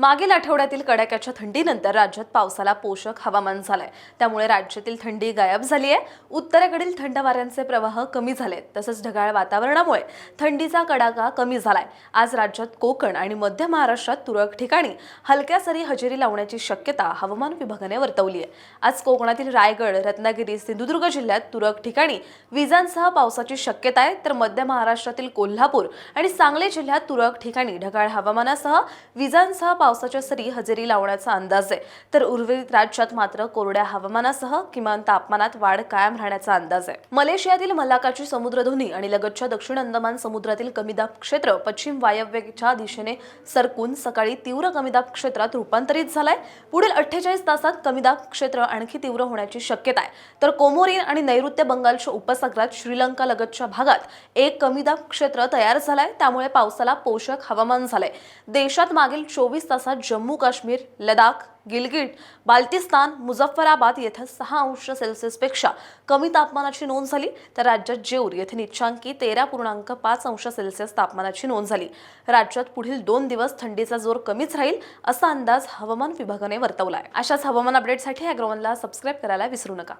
मागील आठवड्यातील कडाक्याच्या थंडीनंतर राज्यात पावसाला पोषक हवामान झालंय. त्यामुळे राज्यातील थंडी गायब झाली आहे उत्तरेकडील थंड वाऱ्यांचे प्रवाह कमी झाले तसंच ढगाळ वातावरणामुळे थंडीचा कडाका कमी झालाय. आज राज्यात कोकण आणि मध्य महाराष्ट्रात तुरळक ठिकाणी हलक्या सरी हजेरी लावण्याची शक्यता हवामान विभागाने वर्तवली आहे आज कोकणातील रायगड रत्नागिरी सिंधुदुर्ग जिल्ह्यात तुरळक ठिकाणी विजांसह पावसाची शक्यता आहे. तर मध्य महाराष्ट्रातील कोल्हापूर आणि सांगली जिल्ह्यात तुरळक ठिकाणी ढगाळ हवामानासह विजांसह पावसाच्या सरी हजेरी लावण्याचा अंदाज आहे. तर उर्वरित राज्यात मात्र कोरड्या हवामानासह किमान तापमानात वाढ कायम राहण्याचा अंदाज आहे. मलेशियातील मलाकाची समुद्रधुनी आणि लगतच्या दक्षिण अंदमान समुद्रातील कमीदाब क्षेत्र पश्चिम वायव्येच्या दिशेने सरकून सकाळी तीव्र कमीदाब क्षेत्रात रूपांतरित झालाय. पुढील अठ्ठेचाळीस तासात कमीदाब क्षेत्र आणखी तीव्र होण्याची शक्यता आहे. तर कोमोरिन आणि नैऋत्य बंगालच्या उपसागरात श्रीलंका लगतच्या भागात एक कमीदाब क्षेत्र तयार झालाय. त्यामुळे पावसाला पोषक हवामान झालंय. देशात मागील चोवीस तास तासात जम्मू काश्मीर लडाख गिलगिट बाल्टिस्तान मुझफ्फराबाद येथे सहा अंश सेल्सिअसपेक्षा कमी तापमानाची नोंद झाली. तर राज्यात जेऊर येथे निच्छांकी तेरा पूर्णांक पाच अंश सेल्सिअस तापमानाची नोंद झाली. राज्यात पुढील दोन दिवस थंडीचा जोर कमीच राहील असा अंदाज हवामान विभागाने वर्तवला आहे अशाच हवामान अपडेटसाठी अॅग्रोवनला सबस्क्राईब करायला विसरू नका.